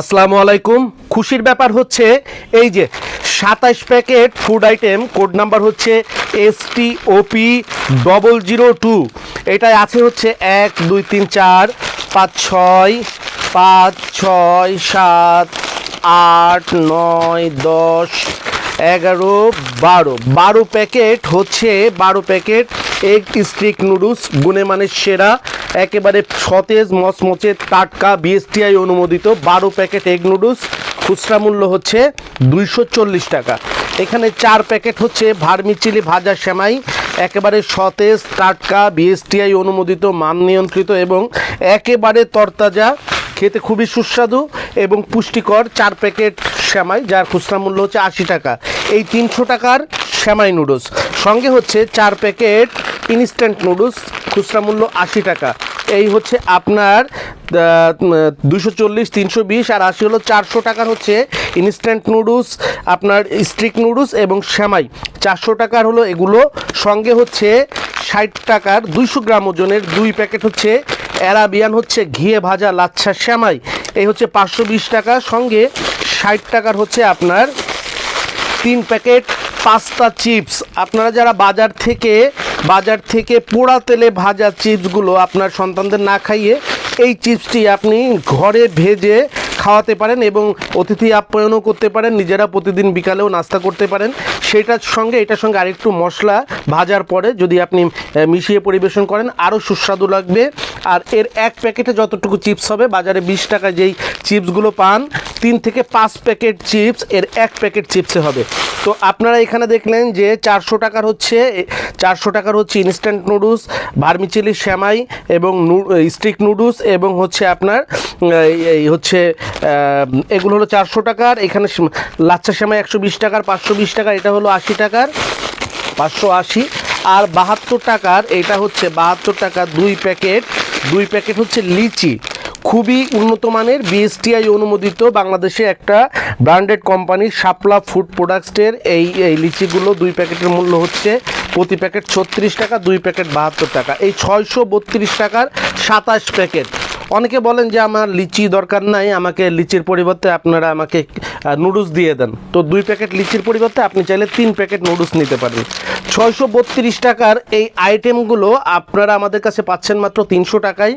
আসসালামু আলাইকুম। খুশির ব্যাপার হচ্ছে, এই যে সাতাইশ packet food item, code number হচ্ছে S T OP double zero two এটাই আছে হচ্ছে এক, দুই, তিন, চার, পাঁচ, ছয় পাঁচ, ছয়, সাত, আট, নয়, দশ, এগারো, বারো। বারো প্যাকেট হচ্ছে, বারো প্যাকেট এগ স্টিক নুডলস, গুণে মানের সেরা, একেবারে সতেজ, মচমচে, টাটকা বিএসটিআই অনুমোদিত বারো প্যাকেট এগ নুডলস। খুচরা মূল্য হচ্ছে দুইশো চল্লিশ টাকা। এখানে চার প্যাকেট হচ্ছে ভার্মিচিলি ভাজা সেমাই, একেবারে সতেজ, টাটকা বিএসটিআই অনুমোদিত, মান নিয়ন্ত্রিত এবং একেবারে তরতাজা, খেতে খুবই সুস্বাদু এবং পুষ্টিকর চার প্যাকেট শ্যামাই যার খুচরা মূল্য হচ্ছে আশি টাকা। এই তিনশো টাকার শ্যামাই নুডলস। সঙ্গে হচ্ছে চার প্যাকেট ইনস্ট্যান্ট নুডলস খুচরা মূল্য আশি টাকা। এই হচ্ছে আপনার দুশো চল্লিশ, তিনশো বিশ আর আশি হলো চারশো টাকার হচ্ছে ইনস্ট্যান্ট নুডলস আপনার স্ট্রিক নুডলস এবং শ্যামাই চারশো টাকার হলো এগুলো, সঙ্গে হচ্ছে ষাট টাকার দুইশো গ্রাম ওজনের দুই প্যাকেট হচ্ছে অ্যারাবিয়ান হচ্ছে ঘিয়ে ভাজা লাচ্ছা শ্যামাই এই হচ্ছে পাঁচশো বিশ টাকা, সঙ্গে ষাট টাকার হচ্ছে আপনার তিন প্যাকেট পাস্তা চিপস। আপনারা যারা বাজার থেকে বাজার থেকে পোড়া তেলে ভাজা চিপসগুলো আপনার সন্তানদের না খাইয়ে এই চিপসটি আপনি ঘরে ভেজে খাওয়াতে পারেন এবং অতিথি আপ্যায়নও করতে পারেন, নিজেরা প্রতিদিন বিকালেও নাস্তা করতে পারেন। সেটার সঙ্গে, এটার সঙ্গে আরেকটু মশলা ভাজার পরে যদি আপনি মিশিয়ে পরিবেশন করেন, আরও সুস্বাদু লাগবে। আর এর এক প্যাকেটে যতটুকু চিপস হবে, বাজারে বিশ টাকা যেই চিপসগুলো পান, তিন থেকে পাঁচ প্যাকেট চিপস, এর এক প্যাকেট চিপসে হবে। তো আপনারা এখানে দেখলেন যে চারশো টাকার হচ্ছে চারশো টাকার হচ্ছে ইনস্ট্যান্ট নুডলস ভার্মিচিলি শ্যামাই এবং স্টিক নুডলস এবং হচ্ছে আপনার এই- হচ্ছে এগুলো হলো চারশো টাকার, এখানে লাচ্ছা শ্যামাই একশো বিশ টাকার, পাঁচশো বিশ টাকা এটা হলো আশি টাকার, পাঁচশো আশি। আর বাহাত্তর টাকার, এটা হচ্ছে বাহাত্তর টাকা দুই প্যাকেট দুই প্যাকেট হচ্ছে লিচি। খুবই উন্নত মানের বিএসটিআই অনুমোদিত বাংলাদেশে একটা ব্র্যান্ডেড কোম্পানি শাপলা ফুড প্রোডাক্টসের এই এই লিচিগুলো দুই প্যাকেটের মূল্য হচ্ছে প্রতি প্যাকেট ছত্রিশ টাকা, দুই প্যাকেট বাহাত্তর টাকা। এই ছয়শো বত্রিশ টাকার সাতাশ প্যাকেট। অনেকে বলেন যে আমার লিচি দরকার নাই, আমাকে লিচির পরিবর্তে আপনারা আমাকে নুডলস দিয়ে দেন। তো দুই প্যাকেট লিচির পরিবর্তে আপনি চাইলে তিন প্যাকেট নুডলস নিতে পারেন। ছয়শো বত্রিশ টাকার এই আইটেমগুলো আপনারা আমাদের কাছে পাচ্ছেন মাত্র তিনশো টাকায়।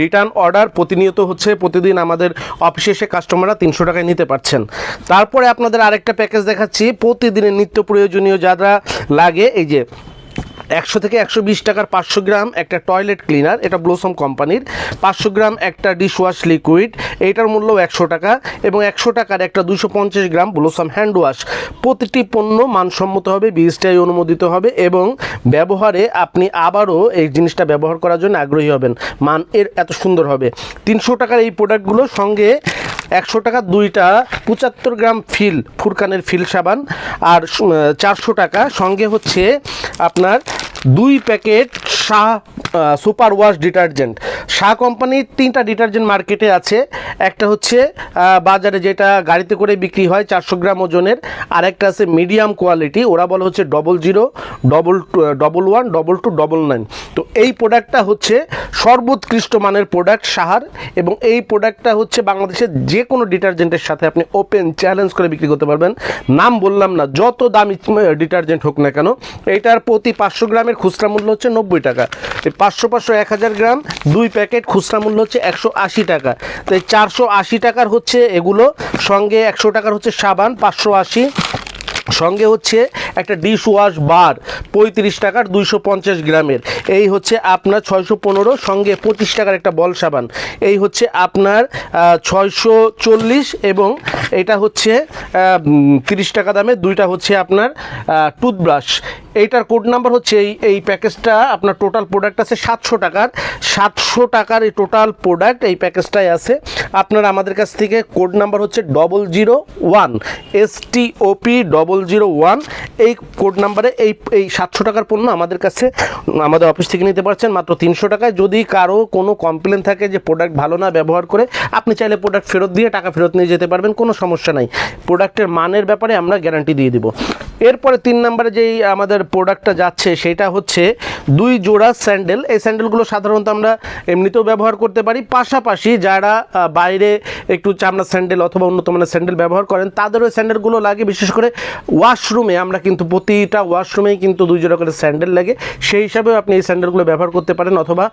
রিটার্ন অর্ডার প্রতিনিয়ত হচ্ছে, প্রতিদিন আমাদের অফিসে এসে কাস্টমাররা তিনশো টাকায় নিতে পারছেন। তারপরে আপনাদের আরেকটা প্যাকেজ দেখাচ্ছি, প্রতিদিনের নিত্য প্রয়োজনীয় যারা লাগে, এই যে একশো থেকে একশো বিশ টাকার পাঁচশো গ্রাম একটা টয়লেট ক্লিনার, এটা ব্লোসম কোম্পানির। পাঁচশো গ্রাম একটা ডিশওয়াশ লিকুইড এইটার মূল্য একশো টাকা এবং একশো টাকার একটা দুশো পঞ্চাশ গ্রাম ব্লোসম হ্যান্ড ওয়াশ প্রতিটি পণ্য মানসম্মত হবে বিএসটিআই অনুমোদিত হবে এবং ব্যবহারে আপনি আবারও এই জিনিসটা ব্যবহার করার জন্য আগ্রহী হবেন। মান এর এত সুন্দর হবে। তিনশো টাকার এই প্রোডাক্টগুলো সঙ্গে একশো টাকা, দুইটা পঁচাত্তর গ্রাম ফিল, ফুরকানের ফিল সাবান, আর চারশো টাকা। সঙ্গে হচ্ছে আপনার দুই packet Shah super wash detergent. Shah কোম্পানির তিনটা ডিটারজেন্ট মার্কেটে আছে। একটা হচ্ছে বাজারে যেটা গাড়িতে করে বিক্রি হয় চারশো গ্রাম ওজনের আর একটা আছে মিডিয়াম কোয়ালিটি, ওরা বলে হচ্ছে double zero double two double one double two double nine তো এই প্রোডাক্টটা হচ্ছে সর্বোৎকৃষ্ট মানের প্রোডাক্ট সাহার এবং এই প্রোডাক্টটা হচ্ছে বাংলাদেশের যে কোনো ডিটারজেন্টের সাথে আপনি ওপেন চ্যালেঞ্জ করে বিক্রি করতে পারবেন। নাম বললাম না, যত দামি ডিটারজেন্ট হোক না কেন এইটার প্রতি পাঁচশো গ্রামের খুচরা মূল্য হচ্ছে নব্বই টাকা। পাঁচশো পাঁচশো এক হাজার গ্রাম, দুই প্যাকেট খুচরা মূল্য হচ্ছে একশো আশি টাকা। তাই চারশো আশি টাকার হচ্ছে এগুলো, সঙ্গে একশো টাকার হচ্ছে সাবান, পাঁচশো আশি। সঙ্গে হচ্ছে একটা ডিশ ওয়াশ বার পঁয়ত্রিশ টাকার দুইশো পঞ্চাশ গ্রামের। এই হচ্ছে আপনার ছয়শো পনেরো, সঙ্গে পঁচিশ টাকার একটা বল সাবান। এই হচ্ছে আপনার ছয়শো চল্লিশ এবং এটা হচ্ছে তিরিশ টাকা দামে, দুইটা হচ্ছে আপনার টুথব্রাশ এইটার কোড নাম্বার হচ্ছে এই এই প্যাকেজটা আপনার টোটাল প্রোডাক্ট আছে সাতশো টাকার। সাতশো টাকার এই টোটাল প্রোডাক্ট এই প্যাকেজটাই আছে। আপনারা আমাদের কাছ থেকে কোড নাম্বার হচ্ছে double zero one S T OP double zero one এই কোড নাম্বারে এই এই সাতশো টাকার পণ্য আমাদের কাছে, আমাদের অফিস থেকে নিতে পারছেন মাত্র তিনশো টাকায়। যদি কারও কোনো কমপ্লেন থাকে যে প্রোডাক্ট ভালো না ব্যবহার করে, আপনি চাইলে প্রোডাক্ট ফেরত দিয়ে টাকা ফেরত নিয়ে যেতে পারবেন, কোনো সমস্যা নাই। প্রোডাক্টের মানের ব্যাপারে আমরা গ্যারান্টি দিয়ে দিব। এরপরে তিন নম্বরে যেই আমাদের প্রোডাক্টটা যাচ্ছে, সেটা হচ্ছে দুই জোড়া স্যান্ডেল এই স্যান্ডেলগুলো সাধারণত আমরা এমনিতেও ব্যবহার করতে পারি। পাশাপাশি যারা বাইরে একটু চামড়া স্যান্ডেল অথবা উন্নত মানের স্যান্ডেল ব্যবহার করেন তাদের ওই স্যান্ডেলগুলো লাগে। বিশেষ করে ওয়াশরুমে আমরা কিন্তু প্রতিটা ওয়াশরুমেই কিন্তু দুই জোড়া করে স্যান্ডেল লাগে। সেই হিসাবেও আপনি এই স্যান্ডেলগুলো ব্যবহার করতে পারেন অথবা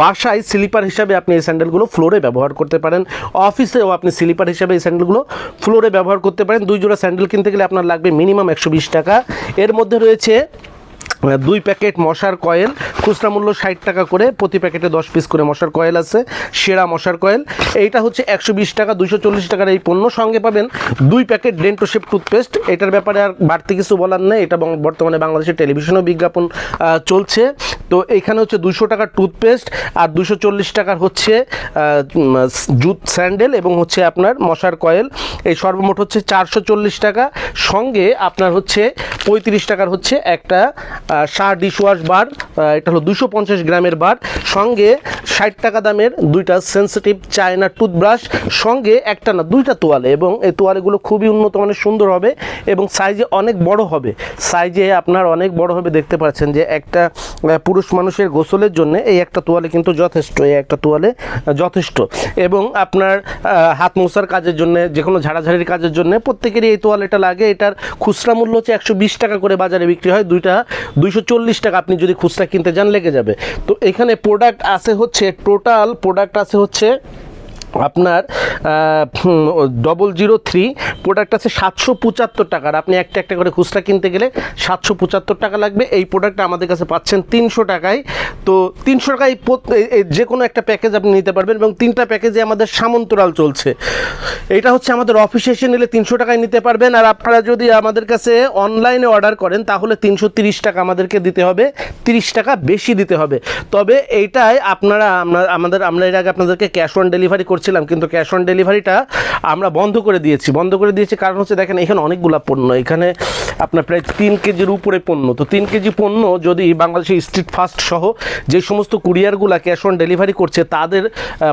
বাসায় স্লিপার হিসাবে আপনি এই স্যান্ডেলগুলো ফ্লোরে ব্যবহার করতে পারেন। অফিসেও আপনি স্লিপার হিসাবে এই স্যান্ডেলগুলো ফ্লোরে ব্যবহার করতে পারেন। দুই জোড়া স্যান্ডেল কিনতে গেলে আপনার লাগবে মিনিমাম একশো বিশ টাকা। এর মধ্যে রয়েছে দুই প্যাকেট মশার কয়েল, খুচরা মূল্য ষাট টাকা করে, প্রতি প্যাকেটে দশ পিস করে মশার কয়েল আছে, সেরা মশার কয়েল। এইটা হচ্ছে একশো বিশ টাকা দুশো চল্লিশ টাকার এই পণ্য। সঙ্গে পাবেন দুই প্যাকেট ডেন্টোশেপ টুথপেস্ট। এটার ব্যাপারে আর বাড়তি কিছু বলার নেই। এটা বর্তমানে বাংলাদেশের টেলিভিশনেও বিজ্ঞাপন চলছে। তো এইখানে হচ্ছে দুশো টাকার টুথপেস্ট আর দুশো চল্লিশ টাকার হচ্ছে জুত স্যান্ডেল এবং হচ্ছে আপনার মশার কয়েল। এই সর্বমোট হচ্ছে চারশো চল্লিশ টাকা। সঙ্গে আপনার হচ্ছে পঁয়ত্রিশ টাকার হচ্ছে একটা সার ডিশওয়াশ বার এটা হলো দুশো পঞ্চাশ গ্রামের বার। সঙ্গে ষাট টাকা দামের দুইটা সেন্সিটিভ চায়না টুথব্রাশ সঙ্গে একটা না, দুইটা তোয়ালে। এবং এই তোয়ালেগুলো খুবই উন্নত মানের, সুন্দর হবে এবং সাইজে অনেক বড় হবে। সাইজে আপনার অনেক বড় হবে, দেখতে পাচ্ছেন যে একটা পুরুষ মানুষের গোসলের জন্য এই একটা তোয়ালে কিন্তু যথেষ্ট, এই একটা তোয়ালে যথেষ্ট। এবং আপনার হাত মোছার কাজের জন্য যে কোনো ঝাড়াঝাড়ির কাজের জন্য প্রত্যেকেরই এই তোয়ালেটা লাগে। এটার খুচরা মূল্য হচ্ছে একশো বিশ টাকা করে বাজারে বিক্রি হয়। দুইটা দুইশো চল্লিশ টাকা আপনি যদি খুচরা কিনতে যান, লেগে যাবে। তো এখানে প্রোডাক্ট আছে হচ্ছে টোটাল প্রোডাক্ট আছে হচ্ছে আপনার ডবল জিরো থ্রি প্রোডাক্ট আছে সাতশো পঁচাত্তর টাকার আপনি একটা একটা করে খুচরা কিনতে গেলে সাতশো পঁচাত্তর টাকা লাগবে। এই প্রোডাক্টটা আমাদের কাছে পাচ্ছেন তিনশো টাকায়। তো তিনশো টাকায় যে কোনো একটা প্যাকেজ আপনি নিতে পারবেন এবং তিনটা প্যাকেজে আমাদের সামন্তরাল চলছে। এটা হচ্ছে আমাদের অফিসে এসে নিলে তিনশো টাকায় নিতে পারবেন। আর আপনারা যদি আমাদের কাছে অনলাইনে অর্ডার করেন, তাহলে তিনশো তিরিশ টাকা আমাদেরকে দিতে হবে। তিরিশ টাকা বেশি দিতে হবে। তবে এইটাই আপনারা, আমরা, আমাদের, আমরা এর আগে আপনাদেরকে ক্যাশ অন ডেলিভারি করছিলাম, কিন্তু ক্যাশ অন ডেলিভারিটা আমরা বন্ধ করে দিয়েছি। বন্ধ করে দিয়েছি কারণ হচ্ছে দেখেন, এখানে অনেকগুলা পণ্য। এখানে আপনার প্রায় তিন কেজির উপরে পণ্য। তো তিন কেজি পণ্য যদি বাংলাদেশের স্ট্রিট ফাস্ট সহ যে সমস্ত কুরিয়ারগুলা ক্যাশ অন ডেলিভারি করছে, তাদের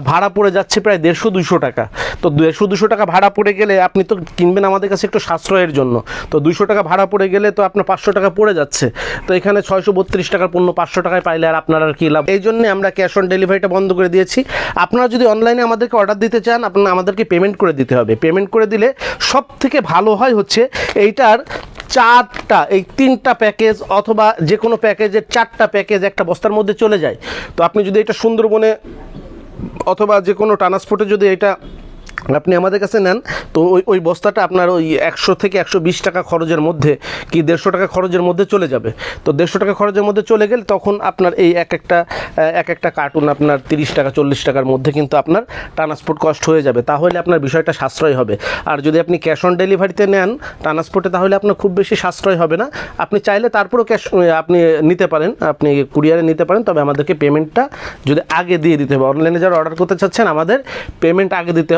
ভাড়া পড়ে যাচ্ছে প্রায় দেড়শো দুশো টাকা। তো দেড়শো দুশো টাকা ভাড়া পড়ে গেলে আপনি তো কিনবেন আমাদের কাছে একটু সাশ্রয়ের জন্য। তো দুশো টাকা ভাড়া পড়ে গেলে তো আপনার পাঁচশো টাকা পড়ে যাচ্ছে। তো এখানে ছয়শো বত্রিশ টাকার পণ্য পাঁচশো টাকায় পাইলে আর আপনার আর কি লাভ? এই জন্য আমরা ক্যাশ অন ডেলিভারিটা বন্ধ করে দিয়েছি। আপনারা যদি অনলাইনে আমাদেরকে অর্ডার দিতে চান, আপনার আমাদেরকে পেমেন্ট করে দিতে হবে। পেমেন্ট করে দিলে সব থেকে ভালো হয় হচ্ছে এইটার চারটা, এই তিনটা প্যাকেজ অথবা যে কোনো প্যাকেজের চারটা প্যাকেজ একটা বস্তার মধ্যে চলে যায়। তো আপনি যদি এটা সুন্দরবনে অথবা যে কোনো ট্রান্সপোর্টে যদি এটা আপনি আমাদের কাছে নেন, তো ওই ওই বস্তাটা আপনার ওই একশো থেকে একশো বিশ টাকা খরচের মধ্যে কি দেড়শো টাকা খরচের মধ্যে চলে যাবে? তো দেড়শো টাকা খরচের মধ্যে চলে গেলে তখন আপনার এই এক একটা এক একটা কার্টুন আপনার তিরিশ টাকা, চল্লিশ টাকার মধ্যে কিন্তু আপনার ট্রান্সপোর্ট কস্ট হয়ে যাবে। তাহলে আপনার বিষয়টা সাশ্রয় হবে। আর যদি আপনি ক্যাশ অন ডেলিভারিতে নেন ট্রান্সপোর্টে তাহলে আপনার খুব বেশি সাশ্রয় হবে না। আপনি চাইলে তারপরেও ক্যাশ আপনি নিতে পারেন, আপনি কুরিয়ারে নিতে পারেন, তবে আমাদেরকে পেমেন্টটা যদি আগে দিয়ে দিতে হবে। অনলাইনে যারা অর্ডার করতে চাচ্ছেন, আমাদের পেমেন্ট আগে দিতে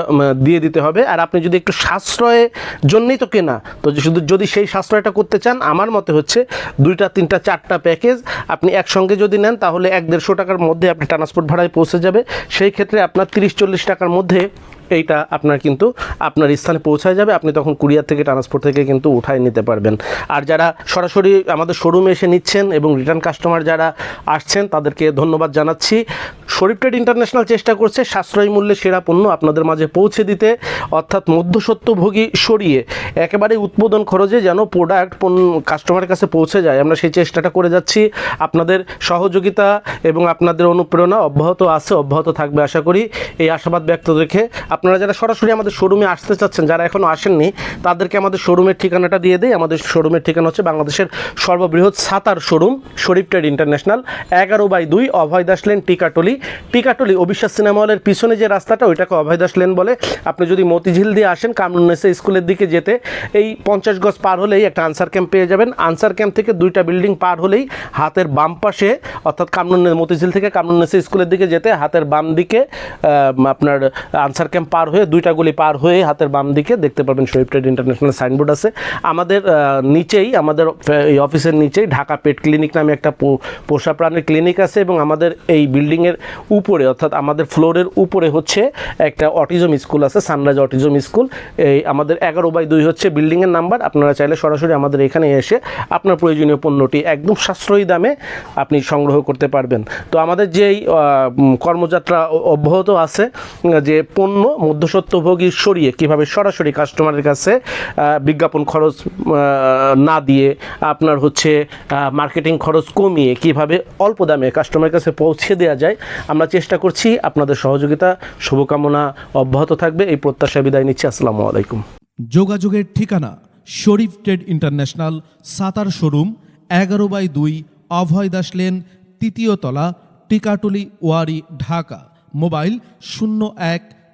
দিয়ে দিতে হবে। আর আপনি যদি একটু সাশ্রয়ের জন্যই তো কেনা, তো শুধু যদি সেই সাশ্রয়টা করতে চান, আমার মতে হচ্ছে দুইটা, তিনটা, চারটা প্যাকেজ আপনি একসঙ্গে যদি নেন, তাহলে এক দেড়শো টাকার মধ্যে আপনি ট্রান্সপোর্ট ভাড়ায় পৌঁছে যাবে। সেই ক্ষেত্রে আপনার তিরিশ, চল্লিশ টাকার মধ্যে এইটা আপনার কিন্তু আপনার স্থানে পৌঁছায় যাবে। আপনি তখন কুরিয়ার থেকে, ট্রান্সপোর্ট থেকে কিন্তু উঠায় নিতে পারবেন। আর যারা সরাসরি আমাদের শোরুমে এসে নিচ্ছেন এবং রিটার্ন কাস্টমার যারা আসছেন, তাদেরকে ধন্যবাদ জানাচ্ছি। শরীফ ট্রেড ইন্টারন্যাশনাল চেষ্টা করছে সাশ্রয়ী মূল্যে সেরা পণ্য আপনাদের মাঝে পৌঁছে দিতে। অর্থাৎ মধ্যসত্ত্বভোগী সরিয়ে একেবারে উৎপাদন খরচে যেন প্রোডাক্ট কাস্টমারের কাছে পৌঁছে যায়। আমরা সেই চেষ্টাটা করে যাচ্ছি। আপনাদের সহযোগিতা এবং আপনাদের অনুপ্রেরণা অব্যাহত আছে, অব্যাহত থাকবে আশা করি। এই আশাবাদ ব্যক্ত রেখে আপনারা যারা সরাসরি আমাদের শোরুমে আসতে চাচ্ছেন, যারা এখনও আসেননি, তাদেরকে আমাদের শোরুমের ঠিকানাটা দিয়ে দেয় আমাদের শোরুমের ঠিকানা হচ্ছে বাংলাদেশের সর্ববৃহৎ সাতার শোরুম শরীফ ট্রেড ইন্টারন্যাশনাল, এগারো বাই দুই, অভয় দাস লেন টিকাটলি টিকাটলি অবিশ্বাস সিনেমা হলের পিছনে যে রাস্তাটা, ওইটাকে অভয় দাস লেন বলে। আপনি যদি মতিঝিল দিয়ে আসেন কামরুন্নেসা স্কুলের দিকে যেতে, এই পঞ্চাশ গজ পার হলেই একটা আনসার ক্যাম্প পেয়ে যাবেন। আনসার ক্যাম্প থেকে দুইটা বিল্ডিং পার হলেই হাতের বাম পাশে, অর্থাৎ কামরুন মতিঝিল থেকে কামরুন্নেসা স্কুলের দিকে যেতে, হাতের বাম দিকে আপনার আনসার ক্যাম্প পার হয়ে, দুইটা গলি পার হয়ে হাতের বাম দিকে দেখতে পাবেন শরীফ ট্রেড ইন্টারন্যাশনাল সাইনবোর্ড আছে। আমাদের নিচেই, আমাদের এই অফিসের নিচেই ঢাকা পেট ক্লিনিক নামে একটা পোষা প্রাণীর ক্লিনিক আছে এবং আমাদের এই বিল্ডিংয়ের উপরে, অর্থাৎ আমাদের ফ্লোরের উপরে হচ্ছে একটা অটিজম স্কুল আছে, সানরাইজ অটিজম স্কুল। এই আমাদের এগারো বাই দুই হচ্ছে বিল্ডিংয়ের নাম্বার। আপনারা চাইলে সরাসরি আমাদের এখানে এসে আপনার প্রয়োজনীয় পণ্যটি একদম সাশ্রয়ী দামে আপনি সংগ্রহ করতে পারবেন। তো আমাদের যেই কর্মযাত্রা অব্যাহত আছে, যে পণ্য মধ্যস্বত্বভোগী সরিয়ে কীভাবে সরাসরি কাস্টমারের কাছে বিজ্ঞাপন খরচ না দিয়ে আপনার হচ্ছে মার্কেটিং খরচ কমিয়ে কীভাবে অল্প দামে কাস্টমারের কাছে পৌঁছে দেওয়া যায়, আমরা চেষ্টা করছি। আপনাদের সহযোগিতা, শুভকামনা অব্যাহত থাকবে। এই প্রত্যাশা বিদায় নিচ্ছি। আসসালামু আলাইকুম। যোগাযোগের ঠিকানা, Sharif trade international, Sattar showroom, এগারো বাই দুই, অভয় দাস লেন, তৃতীয় তলা, টিকাটুলি ওয়ারি, ঢাকা। মোবাইল শূন্য এক